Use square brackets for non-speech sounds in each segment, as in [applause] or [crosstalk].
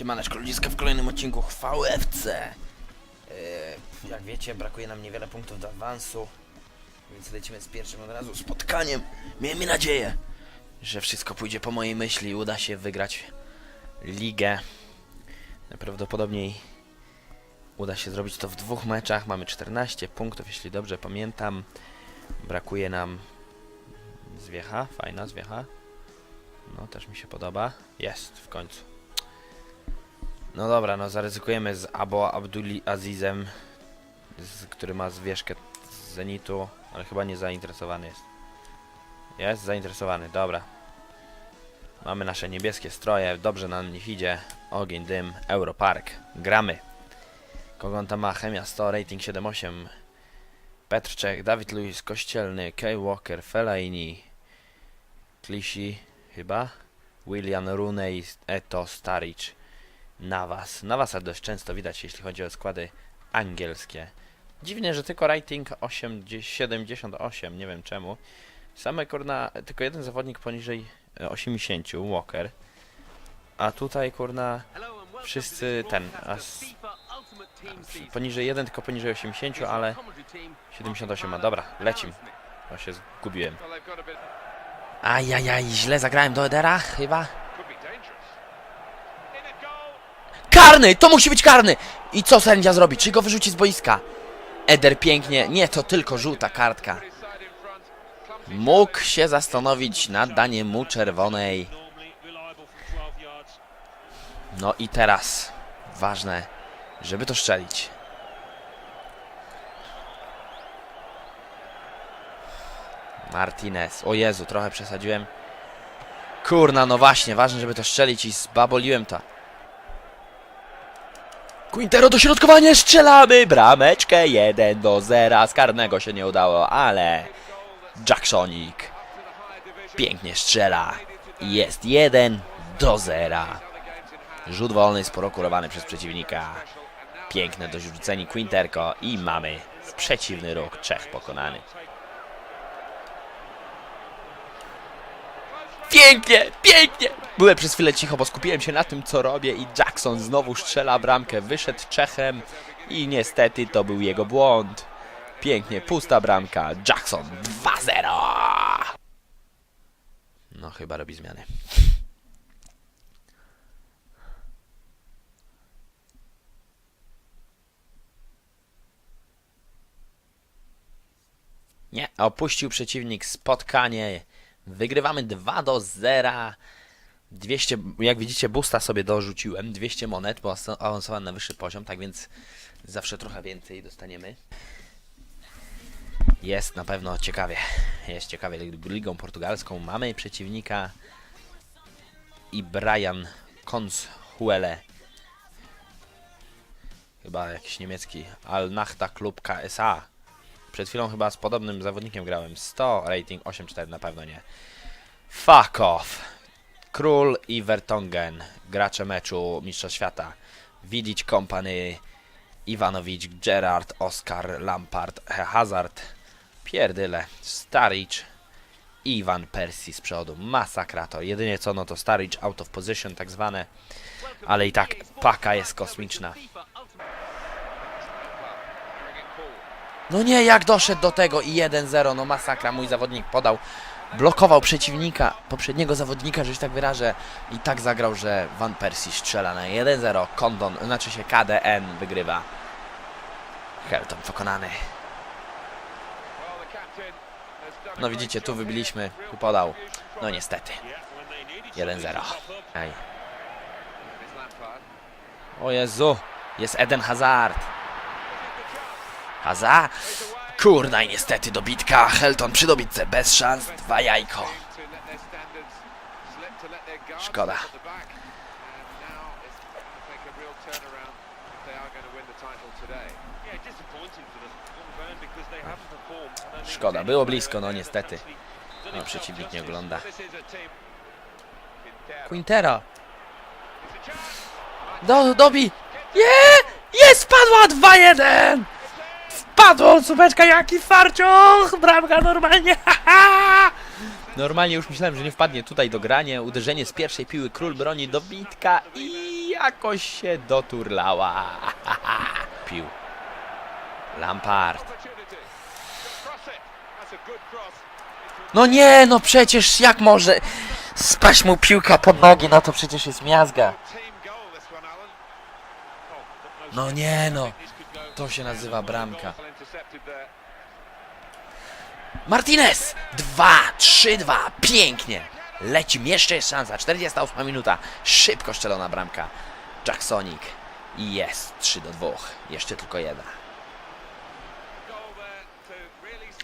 Siemaneczko ludziska w kolejnym odcinku chwały FC. Yy, jak wiecie, brakuje nam niewiele punktów do awansu, więc lecimy z pierwszym od razu spotkaniem. Miejmy nadzieję, że wszystko pójdzie po mojej myśli i uda się wygrać ligę. Najprawdopodobniej uda się zrobić to w dwóch meczach. Mamy 14 punktów, jeśli dobrze pamiętam. Brakuje nam zwiecha, fajna zwiecha. No, też mi się podoba. Jest, w końcu. No dobra, no zaryzykujemy z Abo Abduli Azizem, z, który ma zwierzkę z Zenitu, ale chyba nie zainteresowany jest. Jest zainteresowany, dobra. Mamy nasze niebieskie stroje, dobrze nam nich idzie. Ogień, dym, Europark. Gramy. Kogo on tam ma? Chemia 100, rating 7.8. Petrczek, Dawid Luiz, Kościelny, Kay Walker, Fellaini, Klisi, chyba. William Rooney, Eto, Staric. Nawas. Nawasa dość często widać, jeśli chodzi o składy angielskie. Dziwnie, że tylko rating 8, 78, nie wiem czemu. Same kurna, tylko jeden zawodnik poniżej e, 80, Walker. A tutaj kurna, wszyscy ten, a s- poniżej 1, tylko poniżej 80, ale 78 ma. Dobra, lecim. Bo się zgubiłem. Ajajaj, źle zagrałem do Edera, chyba. Karny! To musi być karny! I co sędzia zrobi? Czy go wyrzuci z boiska? Eder pięknie. Nie, to tylko żółta kartka. Mógł się zastanowić nad daniem mu czerwonej. No i teraz ważne, żeby to szczelić. Martinez. O Jezu, trochę przesadziłem. Kurna, no właśnie, ważne, żeby to szczelić i zbaboliłem to. Quintero dośrodkowanie, strzelamy! Brameczkę 1 do 0. Z karnego się nie udało, ale Jacksonik pięknie strzela. Jest 1 do 0. Rzut wolny sporo kurowany przez przeciwnika. Piękne dorzucenie Quinterko i mamy przeciwny ruch Czech pokonany. Pięknie, pięknie! Byłem przez chwilę cicho, bo skupiłem się na tym, co robię i Jackson znowu strzela bramkę. Wyszedł Czechem i niestety to był jego błąd. Pięknie, pusta bramka. Jackson 2-0! No chyba robi zmiany. Nie, opuścił przeciwnik spotkanie. Wygrywamy 2 do 0. 200, jak widzicie, boosta sobie dorzuciłem. 200 monet, bo awanso- awansowałem na wyższy poziom, tak więc zawsze trochę więcej dostaniemy. Jest na pewno ciekawie. Jest ciekawie lig- ligą portugalską. Mamy przeciwnika i Brian Conshuele. Chyba jakiś niemiecki. Al Nachta Klub KSA. Przed chwilą chyba z podobnym zawodnikiem grałem. 100, rating 8-4, na pewno nie. Fuck off. Król i Vertonghen, gracze meczu Mistrza Świata. Widzić Company, Iwanowicz, Gerard, Oscar, Lampard, Hazard, Pierdyle, Staric, Iwan Persi z przodu. Masakrator. Jedynie co, no to Staric out of position tak zwane. Ale i tak paka jest kosmiczna. No nie, jak doszedł do tego i 1-0, no masakra, mój zawodnik podał, blokował przeciwnika, poprzedniego zawodnika, że się tak wyrażę, i tak zagrał, że Van Persie strzela na 1-0, Condon, znaczy się KDN wygrywa. Helton pokonany. No widzicie, tu wybiliśmy, tu podał, no niestety, 1-0. Ej. O Jezu, jest Eden Hazard. Hazard. Kurna i niestety dobitka. Helton przy dobitce bez szans. Dwa jajko. Szkoda. Szkoda, było blisko, no niestety. No, przeciwnik nie ogląda. Quintera. Do, dobi. Nie! Jest, spadła 2-1! Subeczka, jaki farcioch! Bramka normalnie! [laughs] Normalnie już myślałem, że nie wpadnie tutaj do grania. Uderzenie z pierwszej piły, król broni dobitka i jakoś się doturlała. [laughs] Pił. Lampard. No nie, no przecież jak może spaść mu piłka pod nogi, no to przecież jest miazga. No nie no, to się nazywa bramka. Martinez! 2, 3, 2, pięknie! Lecim, jeszcze jest szansa, 48 minuta, szybko szczelona bramka. Jacksonik i jest 3 do 2, jeszcze tylko jedna.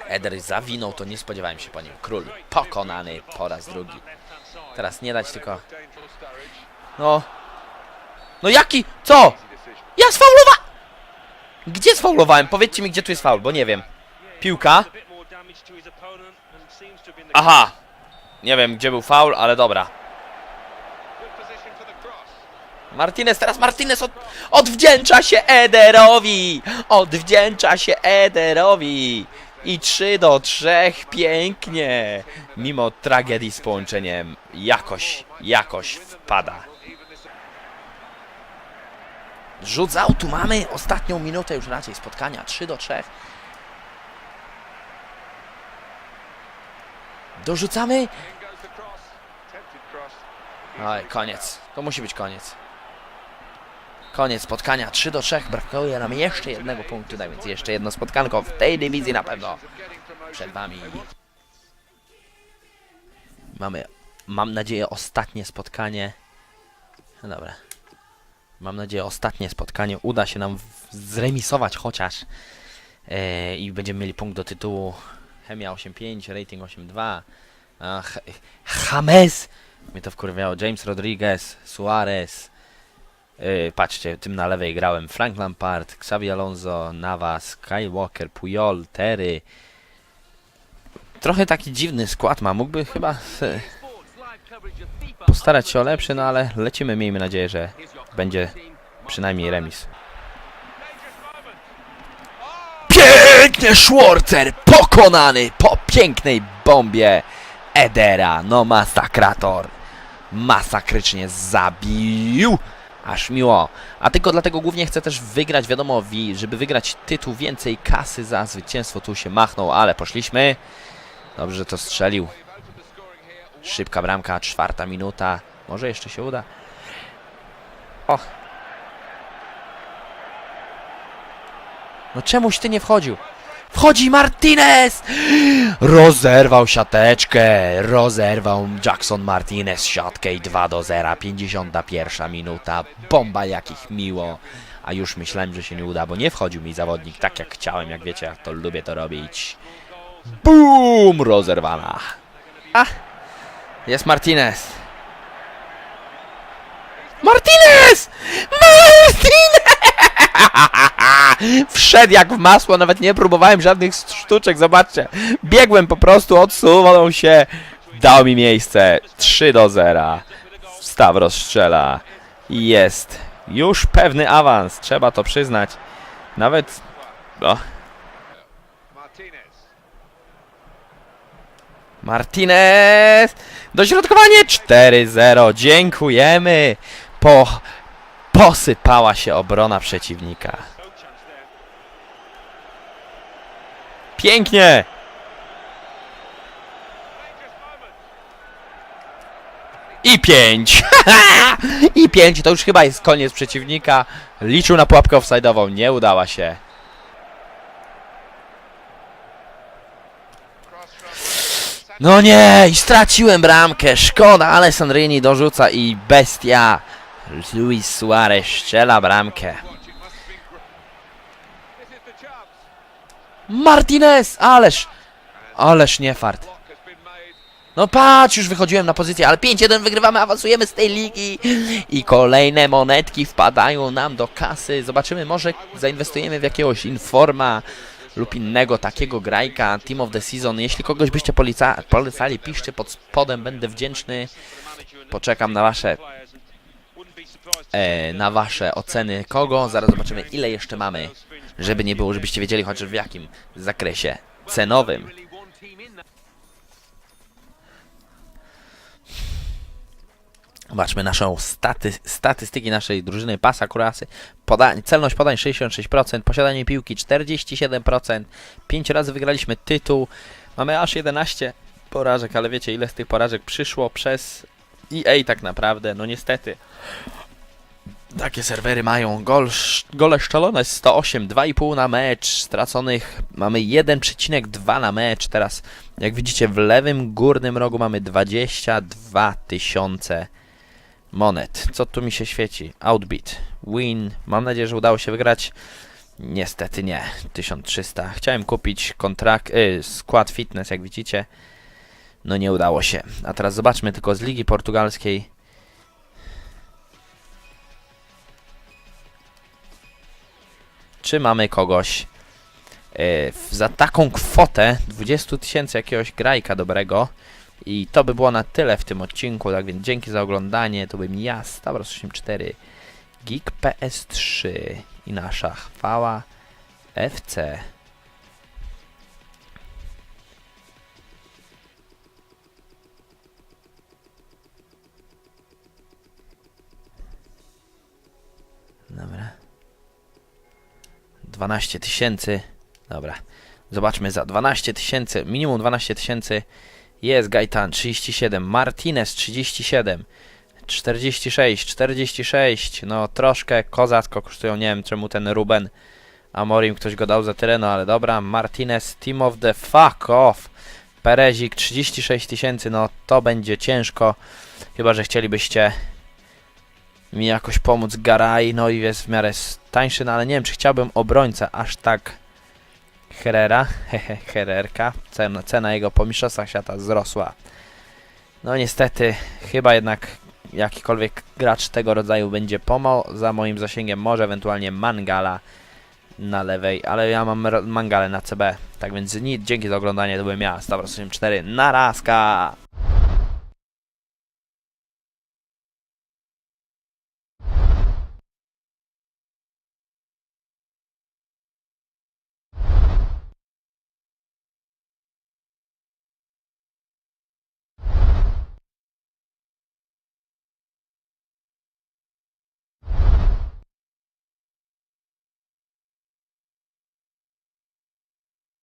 Eder zawinął, to nie spodziewałem się po nim. Król pokonany po raz drugi. Teraz nie dać tylko... No... No jaki? Co? Ja sfaulowałem! Gdzie sfaulowałem? Powiedzcie mi, gdzie tu jest faul, bo nie wiem. Piłka. Aha! Nie wiem, gdzie był faul, ale dobra. Martinez, teraz Martinez od, odwdzięcza się Ederowi! Odwdzięcza się Ederowi! I 3 do 3, pięknie! Mimo tragedii z połączeniem, jakoś, jakoś wpada. Rzut z autu mamy ostatnią minutę już raczej spotkania, 3 do 3. Dorzucamy? Oj, koniec. To musi być koniec. Koniec spotkania. 3 do 3. Brakuje nam jeszcze jednego punktu, tak więc jeszcze jedno spotkanko w tej dywizji na pewno przed wami. Mamy, mam nadzieję, ostatnie spotkanie. No dobra. Mam nadzieję, ostatnie spotkanie uda się nam zremisować chociaż. E, I będziemy mieli punkt do tytułu. Chemia 8.5, rating 8.2. A, Ch- James! Mnie to wkurwiało. James Rodriguez, Suarez. Yy, patrzcie, tym na lewej grałem Frank Lampard, Xavi Alonso, Navas, Kyle Walker, Puyol, Terry. Trochę taki dziwny skład ma. Mógłby chyba se postarać się o lepszy, no ale lecimy. Miejmy nadzieję, że będzie przynajmniej remis. Pięknie Schwarzer pokonany po pięknej bombie Edera. No masakrator. Masakrycznie zabił. Aż miło. A tylko dlatego głównie chcę też wygrać, wiadomo, wi- żeby wygrać tytuł, więcej kasy za zwycięstwo. Tu się machnął, ale poszliśmy. Dobrze, że to strzelił. Szybka bramka, czwarta minuta. Może jeszcze się uda. O. No czemuś ty nie wchodził? Wchodzi Martinez! Rozerwał siateczkę, rozerwał Jackson Martinez siatkę i 2 do 0, 51 minuta, bomba jakich miło. A już myślałem, że się nie uda, bo nie wchodził mi zawodnik tak jak chciałem, jak wiecie, jak to lubię to robić. Bum! Rozerwana. A! Jest Martinez. Martinez! Martinez! [laughs] Wszedł jak w masło, nawet nie próbowałem żadnych sztuczek, zobaczcie. Biegłem po prostu, odsuwał się, dał mi miejsce. 3 do 0. Stawros strzela. Jest. Już pewny awans, trzeba to przyznać. Nawet... O, Martinez! Dośrodkowanie 4-0. Dziękujemy. Po... Posypała się obrona przeciwnika. Pięknie! I pięć! [laughs] I pięć, to już chyba jest koniec przeciwnika. Liczył na pułapkę offside'ową, nie udała się. No nie, i straciłem bramkę, szkoda, ale Sandrini dorzuca i bestia. Luis Suarez strzela bramkę. Martinez, ależ, ależ nie fart. No patrz, już wychodziłem na pozycję, ale 5-1 wygrywamy, awansujemy z tej ligi. I kolejne monetki wpadają nam do kasy. Zobaczymy, może zainwestujemy w jakiegoś informa lub innego takiego grajka. Team of the Season. Jeśli kogoś byście polecali, piszcie pod spodem, będę wdzięczny. Poczekam na wasze, e, na wasze oceny kogo. Zaraz zobaczymy, ile jeszcze mamy, żeby nie było, żebyście wiedzieli chociaż w jakim zakresie cenowym. Zobaczmy naszą staty, statystyki naszej drużyny pasa kurasy. Podań, celność podań 66%, posiadanie piłki 47%, 5 razy wygraliśmy tytuł. Mamy aż 11 porażek, ale wiecie ile z tych porażek przyszło przez EA tak naprawdę. No niestety. Takie serwery mają. Gol, gole szczelone jest 108, 2,5 na mecz. Straconych mamy 1,2 na mecz. Teraz, jak widzicie, w lewym górnym rogu mamy 22 tysiące monet. Co tu mi się świeci? Outbit. Win. Mam nadzieję, że udało się wygrać. Niestety nie. 1300. Chciałem kupić kontrakt, y, skład fitness, jak widzicie. No nie udało się. A teraz zobaczmy tylko z Ligi Portugalskiej. Czy mamy kogoś w- za taką kwotę 20 tysięcy jakiegoś grajka dobrego i to by było na tyle w tym odcinku, tak więc dzięki za oglądanie, to bym ja, Stavros84, Geek PS3 i nasza chwała FC. Dobra. 12 tysięcy. Dobra. Zobaczmy za 12 tysięcy, minimum 12 tysięcy jest Gaitan 37, Martinez 37, 46, 46, no troszkę kozacko kosztują, nie wiem czemu ten Ruben Amorim ktoś go dał za tyle, no ale dobra, Martinez, team of the fuck off, Perezik 36 tysięcy, no to będzie ciężko, chyba że chcielibyście mi jakoś pomóc, Garay, no i jest w miarę tańszy, no ale nie wiem czy chciałbym obrońcę aż tak. Herrera, [laughs] hehe, Herrerka, cena, cena jego po mistrzostwach świata wzrosła. No niestety, chyba jednak jakikolwiek gracz tego rodzaju będzie poza moim zasięgiem, może ewentualnie Mangala na lewej, ale ja mam Mangalę na CB, tak więc dzięki za oglądanie, to byłem ja, Stavros84, narazka!